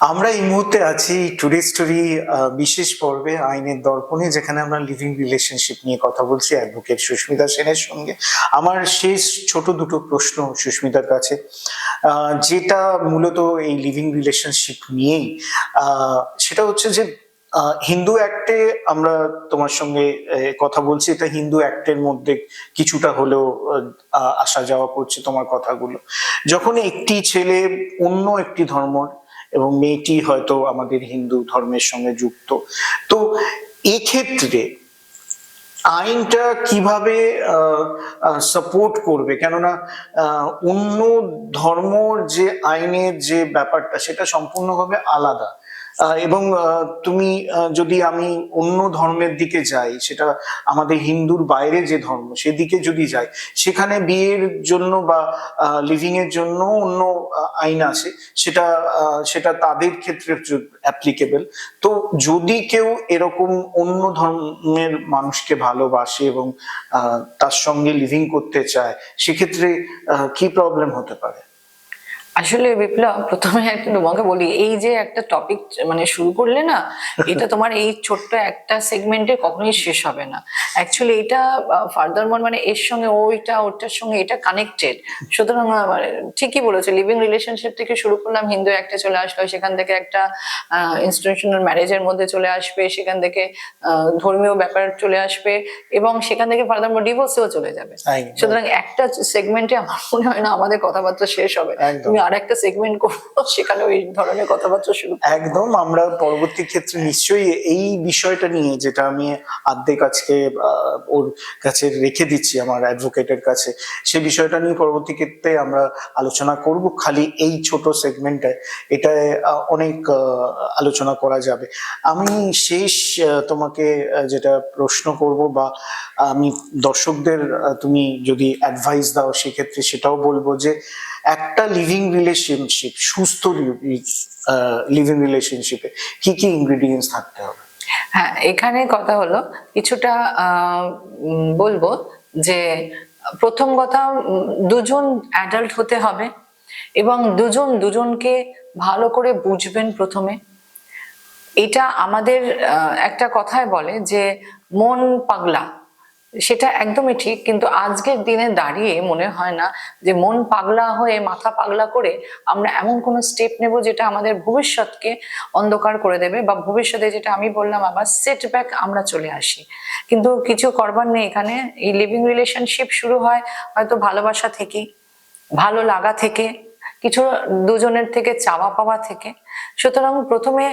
আমরা এই মুহূর্তে আছি টুডে স্টোরি বিশেষ পর্বে আইনের দর্পণে, যেখানে আমরা লিভিং রিলেশনশিপ নিয়ে কথা বলছি অ্যাডভোকেট সুস্মিতা সেনের সঙ্গে। আমার শেষ ছোট দুটো প্রশ্ন সুস্মিতার কাছে। যেটা মূলত এই লিভিং রিলেশনশিপ নিয়েই সেটা হচ্ছে যে হিন্দু অ্যাক্টে আমরা তোমার সঙ্গে কথা বলছি। এটা হিন্দু অ্যাক্টের মধ্যে কিছুটা হলেও আসা যাওয়া করছে তোমার কথাগুলো। যখন একটি ছেলে অন্য একটি ধর্মর এবং মেয়েটি হয়তো আমাদের হিন্দু ধর্মের সঙ্গে যুক্ত। তো এক্ষেত্রে আইনটা কীভাবে সাপোর্ট করবে? কেননা অন্য ধর্ম যে আইনের যে ব্যাপারটা, সেটা সম্পূর্ণভাবে আলাদা। এবং তুমি যদি আমি অন্য ধর্মের দিকে যাই, সেটা আমাদের হিন্দুর বাইরে যে ধর্ম, সেদিকে যদি যাই, সেখানে বিয়ের জন্য বা লিভিং এর জন্য অন্য আইন আছে, সেটা সেটা তাদের ক্ষেত্রে অ্যাপ্লিকেবল তো যদি কেউ এরকম অন্য ধর্মের মানুষকে ভালোবাসে এবং তার সঙ্গে লিভিং করতে চায়, সেক্ষেত্রে কি প্রবলেম হতে পারে? আসলে বিপ্লব প্রথমে একটা তোমাকে বলি এই যে একটা টপিক মানে শুরু করলে না এটা তোমার এই ছোট্ট একটা সেগমেন্টে কখনোই শেষ হবে না। অ্যাকচুয়ালি এটা ফার্দার মানে এর সঙ্গে ওইটা ওটার সঙ্গে এটা কানেক্টেড সুতরাং মানে ঠিকই বলেছে লিভিং রিলেশনশিপ থেকে শুরু করলাম হিন্দু একটা চলে আসলো সেখান থেকে একটা ইনস্টিটিউশনাল ম্যারেজের মধ্যে চলে আসবে সেখান থেকে ধর্মীয় ব্যাপার চলে আসবে এবং সেখান থেকে ফার্দার ডিভোর্সেও চলে যাবে। সুতরাং একটা সেগমেন্টে আমার মনে হয় না আমাদের কথাবার্তা শেষ হবে। তুমি আর একটা সেগমেন্ট করব, সেখানে ওই ধরনের কথাবার্তা শুরু। একদম, আমরা পরবর্তী ক্ষেত্রে নিশ্চয়ই এই বিষয়টা নিয়ে, যেটা আমি আর্ধেক আজকে ওর কাছে রেখে দিচ্ছি, আমার অ্যাডভোকেটের কাছে সেই বিষয়টা নিয়ে পরবর্তী ক্ষেত্রে আমরা আলোচনা করব খালি এই ছোট সেগমেন্টে এটা অনেক আলোচনা করা যাবে আমি শেষ তোমাকে যেটা প্রশ্ন করব বা আমি দর্শকদের তুমি যদি অ্যাডভাইস দাও, সেক্ষেত্রে সেটাও বলব যে একটা লিভিং রিলেশনশিপ সুস্থ লিভিং রিলেশনশিপে কি কি ইনগ্রেডিয়েন্টস থাকতে হবে? হ্যাঁ এখানে কথা হলো কিছুটা বলব যে প্রথম কথা দুজন অ্যাডাল্ট হতে হবে এবং দুজন দুজনকে ভালো করে বুঝবেন প্রথমে। এটা আমাদের একটা কথায় বলে যে মন পাগলা। সেটা একদমই ঠিক, কিন্তু আজকের দিনে দাঁড়িয়ে মনে হয় না যে মন পাগলা হয়ে মাথা পাগলা করে আমরা এমন কোনো স্টেপ নেব যেটা আমাদের ভবিষ্যৎকে অন্ধকার করে দেবে বা ভবিষ্যতে যেটা আমি বললাম আবার সেটব্যাক আমরা চলে আসি। কিন্তু কিছু করবার নেই এখানে, এই লিভিং রিলেশনশিপ শুরু হয় হয়তো ভালোবাসা থেকেই ভালো লাগা থেকে কিছু দুজনের থেকে চাওয়া পাওয়া থেকে। সুতরাং প্রথমে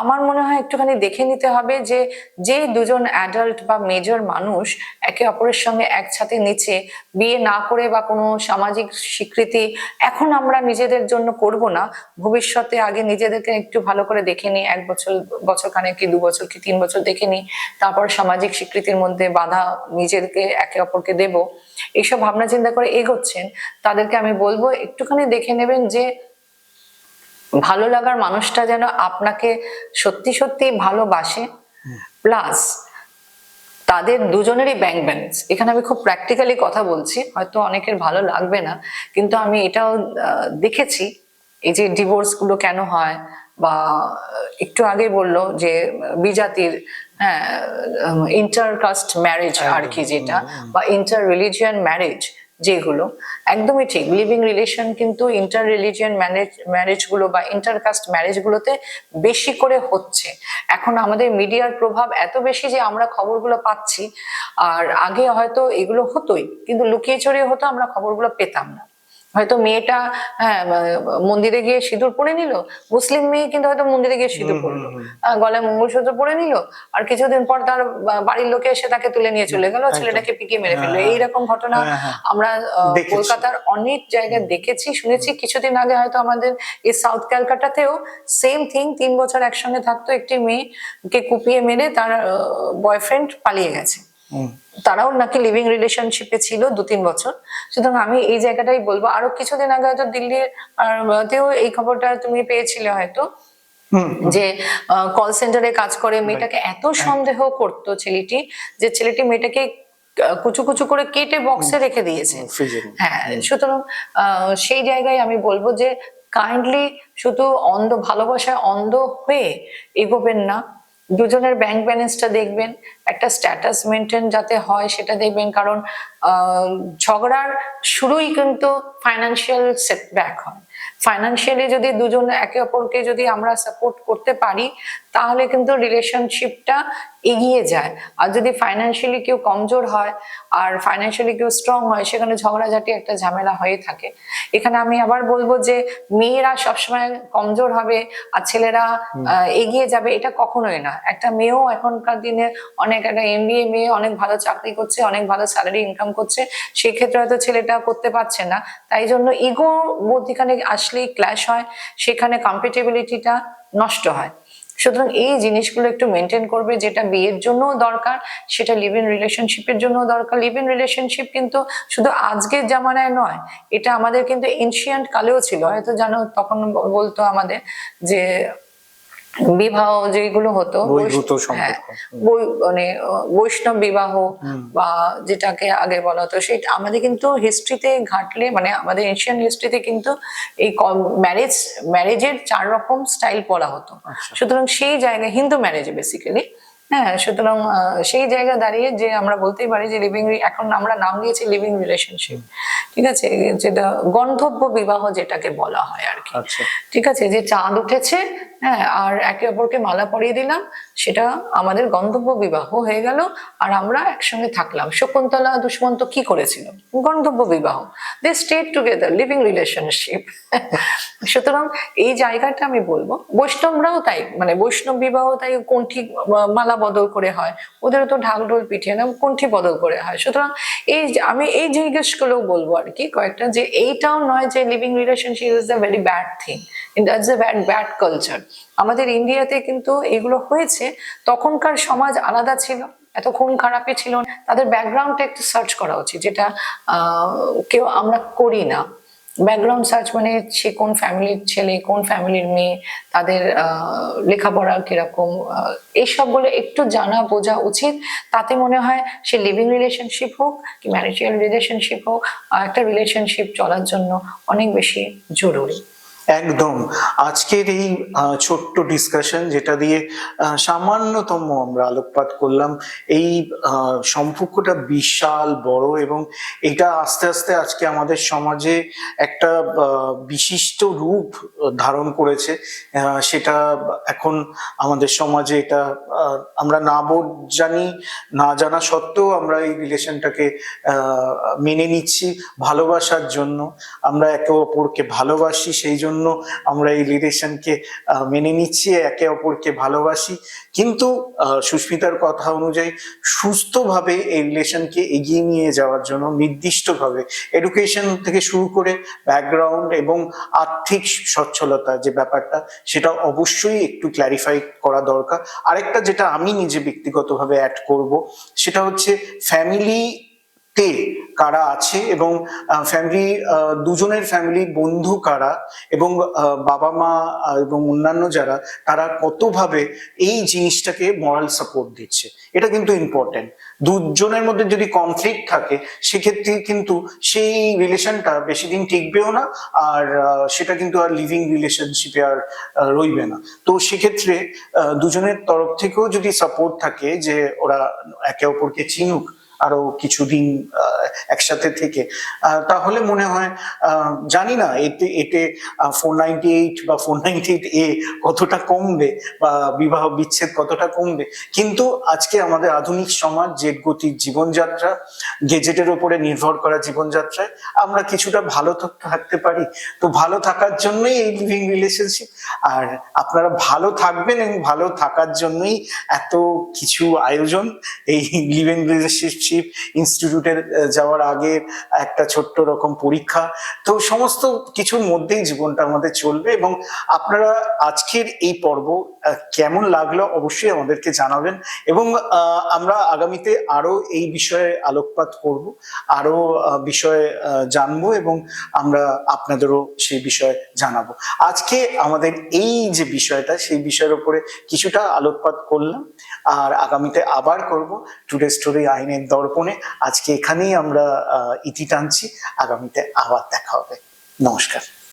আমার মনে হয় একটুখানি দেখে নিতে হবে যে যে দুজন অ্যাডাল্ট বা মেজর মানুষ একে অপরের সঙ্গে একসাথে নিচে বিয়ে না করে বা কোনো সামাজিক স্বীকৃতি এখন আমরা নিজেদের জন্য করব না। ভবিষ্যতে আগে নিজেদেরকে একটু ভালো করে দেখে নিই, এক বছর বছর খানেক কি দু বছর কি তিন বছর দেখে নিই। তারপর সামাজিক স্বীকৃতির মধ্যে বাধা নিজেদেরকে একে অপরকে দেব। এইসব ভাবনা চিন্তা করে এগোচ্ছেন, তাদেরকে আমি বলব একটুখানি দেখে নেবেন যে ভালো লাগার মানুষটা যেন আপনাকে সত্যি সত্যি ভালোবাসে, প্লাস তাদের দুজনেরই ব্যাংক ব্যালেন্স এখানে আমি খুব প্র্যাকটিক্যালি কথা বলছি, হয়তো অনেকের ভালো লাগবে না, কিন্তু আমি এটাও দেখেছি, এই যে ডিভোর্সগুলো কেন হয়, বা একটু আগে বলল যে বিজাতির হ্যাঁ ইন্টার ম্যারেজ আর কি যেটা বা ইন্টার রিলিজিয়ান ম্যারেজ যেগুলো একদমই ঠিক লিভিং রিলেশন কিন্তু ইন্টার রিলিজিয়ান ম্যারেজ ম্যারেজগুলো বা ইন্টার কাস্ট ম্যারেজ গুলোতে বেশি করে হচ্ছে। এখন আমাদের মিডিয়ার প্রভাব এত বেশি যে আমরা খবরগুলো পাচ্ছি আর আগে হয়তো এগুলো হতোই কিন্তু লুকিয়ে চড়িয়ে হতো আমরা খবরগুলো পেতাম না। হয়তো মেয়েটা হ্যাঁ মন্দিরে গিয়ে সিঁদুর পরে নিল মুসলিম মেয়ে কিন্তু হয়তো মন্দিরে গিয়ে সিঁদুর পরলো। গলায় মঙ্গলসূত্র পরে নিল আর কিছুদিন পর তার বাড়ির লোকে এসে তাকে তুলে নিয়ে চলে গেল ছেলেটাকে পিটিয়ে মেরে ফেলল। হ্যাঁ, এইরকম ঘটনা হ্যাঁ, হ্যাঁ। আমরা কলকাতার অনেক জায়গায় দেখেছি শুনেছি। কিছুদিন আগে হয়তো আমাদের এই সাউথ ক্যালকাটাতেও সেম থিং তিন বছর একসঙ্গে থাকতো একটি মেয়েকে কুপিয়ে মেরে তার বয়ফ্রেন্ড পালিয়ে গেছে। তারাও নাকি লিভিং রিলেশনশিপে ছিল দু তিন বছর। সুতরাং আমি এই জায়গাটাই বলব। আরও কিছুদিন আগে হয়তো দিল্লির তেও এই খবরটা তুমি পেয়েছিলে হয়তো। যে কল সেন্টারে কাজ করে মেয়েটাকে এত সন্দেহ করতো ছেলেটি যে ছেলেটি মেয়েটাকে কুচু কুচু করে কেটে বক্সে রেখে দিয়েছে। হ্যাঁ সুতরাং সেই জায়গায় আমি বলব যে কাইন্ডলি শুধু অন্ধ ভালোবাসায় অন্ধ হয়ে এগোবেন না। দুজনের ব্যাংক ব্যালেন্সটা দেখবেন, একটা স্ট্যাটাস মেনটেন যাতে হয় সেটা দেখবেন, কারণ ঝগড়ার শুরুই কিন্তু ফাইন্যান্সিয়াল সেটব্যাক হয়। ফাইন্যান্সিয়ালি যদি দুজন একে অপরকে যদি আমরা সাপোর্ট করতে পারি তাহলে কিন্তু রিলেশনশিপটা এগিয়ে যায়। আর যদি ফাইন্যান্সিয়ালি কেউ কমজোর হয় আর ফাইন্যান্সিয়ালি কেউ স্ট্রং হয় সেখানে ঝগড়াঝাটি একটা ঝামেলা হয়ে থাকে। এখানে আমি আবার বলব যে মেয়েরা সবসময় কমজোর হবে আর ছেলেরা এগিয়ে যাবে এটা কখনোই না। একটা মেয়েও এখনকার দিনে অনেক একটা এমবিএ মেয়ে অনেক ভালো চাকরি করছে অনেক ভালো স্যালারি ইনকাম করছে সেক্ষেত্রে হয়তো ছেলেটা করতে পারছে না। তাই জন্য ইগো মধ্যিখানে আসলেই ক্ল্যাশ হয়, সেখানে কম্পিটেবিলিটিটা নষ্ট হয়। সুতরাং এই জিনিসগুলো একটু মেনটেন করবে যেটা বিয়ের জন্যও দরকার, সেটা লিভ ইন রিলেশনশিপের জন্য দরকার। লিভ ইন রিলেশনশিপ কিন্তু শুধু আজকের জামানায় নয়, এটা আমাদের কিন্তু এনশিয়ান্ট কালেও ছিল। হয়তো জানো, তখন বলতো আমাদের যে বিবাহ যেগুলো হতো হ্যাঁ, মানে বৈষ্ণব বিবাহ বা যেটাকে আগে বলা হতো সেটা আমাদের কিন্তু হিস্ট্রিতে ঘাটলে মানে আমাদের এশিয়ান হিস্ট্রিতে কিন্তু এই ম্যারেজ ম্যারেজের চার রকম স্টাইল পড়া হতো। আচ্ছা। সুতরাং সেই জায়গায় হিন্দু ম্যারেজে বেসিক্যালি হ্যাঁ সুতরাং সেই জায়গা দাঁড়িয়ে যে আমরা বলতেই পারি যে লিভিং এখন আমরা নাম দিয়েছি লিভিং রিলেশনশিপ ঠিক আছে? যেটা গন্ধব্য বিবাহ যেটাকে বলা হয় আর কি। আচ্ছা। ঠিক আছে? যে চাঁদ উঠেছে হ্যাঁ আর একে অপরকে মালা পরিয়ে দিলাম, সেটা আমাদের গন্তব্য বিবাহ হয়ে গেল, আর আমরা একসঙ্গে থাকলাম। শকুন্তলা, দুষ্মন্ত কি করেছিল? গন্তব্য বিবাহ। They stay together living relationship সুতরাং এই জায়গাটা আমি বলব। বৈষ্ণবরাও তাই মানে বৈষ্ণব বিবাহ তাই কণ্ঠি মালা বদল করে হয়। ওদেরও তো ঢাক ঢোল পিটিয়ে না কণ্ঠি বদল করে হয়। সুতরাং এই আমি এই জিজ্ঞেসগুলোও বলব আর কি কয়েকটা যে, এইটাও নয় যে living relationship is the very bad thing that's a bad bad culture আমাদের ইন্ডিয়াতে কিন্তু এগুলো হয়েছে। তখনকার সমাজ আলাদা ছিল এত খুন খারাপি ছিল। তাদের ব্যাকগ্রাউন্ডটা একটু সার্চ করা উচিত, যেটা কেউ আমরা করি না। ব্যাকগ্রাউন্ড সার্চ মানে সে কোন ফ্যামিলির ছেলে, কোন ফ্যামিলির মেয়ে, তাদের লেখাপড়া কীরকম এইসবগুলো একটু জানা বোঝা উচিত। তাতে মনে হয় সে লিভিং রিলেশনশিপ হোক কি ম্যারিজিয়াল রিলেশনশিপ হোক একটা রিলেশনশিপ চলার জন্য অনেক বেশি জরুরি। একদম। আজকের এই ছোট্ট ডিসকাশন যেটা দিয়ে সামান্যতম আমরা আলোকপাত করলাম, এই সম্পর্কটা বিশাল, বড় এবং এটা আস্তে আস্তে আজকে আমাদের সমাজে একটা বিশিষ্ট রূপ ধারণ করেছে। সেটা এখন আমাদের সমাজে এটা আমরা না বোধ জানি, না জানা সত্ত্বেও আমরা এই রিলেশনটাকে মেনে নিচ্ছি ভালোবাসার জন্য। আমরা একে অপরকে ভালোবাসি, সেই জন্য আমরা এই রিলেশনকে মেনে নিচ্ছি, একে অপরকে ভালোবাসি। কিন্তু সুস্মিতার কথা অনুযায়ী সুস্থভাবে এই রিলেশনকে এগিয়ে নিয়ে যাওয়ার জন্য নির্দিষ্টভাবে এডুকেশন থেকে শুরু করে ব্যাকগ্রাউন্ড এবং আর্থিক সচ্ছলতা যে ব্যাপারটা, সেটা অবশ্যই একটু ক্ল্যারিফাই করা দরকার। আরেকটা যেটা আমি নিজে ব্যক্তিগতভাবে অ্যাড করব, সেটা হচ্ছে ফ্যামিলি তে কারা আছে এবং ফ্যামিলি দুজনের ফ্যামিলি বন্ধু কারা এবং বাবা মা এবং অন্যান্য যারা, তারা কতভাবে এই জিনিসটাকে মরাল সাপোর্ট দিচ্ছে? এটা কিন্তু ইম্পর্টেন্ট দুজনের মধ্যে যদি কনফ্লিক্ট থাকে, সেক্ষেত্রে কিন্তু সেই রিলেশনটা বেশি দিন টিকবেও না আর সেটা কিন্তু আর লিভিং রিলেশনশিপে আর রইবে না। তো সেক্ষেত্রে দুজনের তরফ থেকেও যদি সাপোর্ট থাকে যে ওরা একে অপরকে চিনুক আরও কিছুদিন একসাথে থেকে। তাহলে মনে হয় জানি না, এতে এতে ফোর নাইনটি এইট বা ফোর নাইনটি এইট এ কতটা কমবে বা বিবাহ বিচ্ছেদ কতটা কমবে। কিন্তু আজকে আমাদের আধুনিক সমাজ যে গতির জীবনযাত্রা, গেজেটের উপরে নির্ভর করা জীবনযাত্রায় আমরা কিছুটা ভালো থাকতে পারি। তো ভালো থাকার জন্যই এই লিভিং রিলেশনশিপ আর আপনারা ভালো থাকবেন এবং ভালো থাকার জন্যই এত কিছু আয়োজন, এই লিভিং রিলেশনশিপ ইনস্টিটিউটের যাওয়ার আগে একটা ছোট্ট রকম পরীক্ষা। তো সমস্ত কিছুর মধ্যেই জীবনটা আমাদের চলবে এবং আপনারা আজকের এই পর্ব কেমন লাগল অবশ্যই আমাদেরকে জানাবেন এবং আমরা আগামীতে আরও এই বিষয়ে আলোকপাত করব, আরও বিষয়ে জানব এবং আমরা আপনাদেরও সেই বিষয়ে জানাব। আজকে আমাদের এই যে বিষয়টা, সেই বিষয়ের উপরে কিছুটা আলোকপাত করলাম, আর আগামীতে আবার করব। টুডে স্টোরি আইনের দর্পণে। আজকে এখানেই আমরা আহ, ইতি টানছি। আগামীতে আবার দেখা হবে। নমস্কার।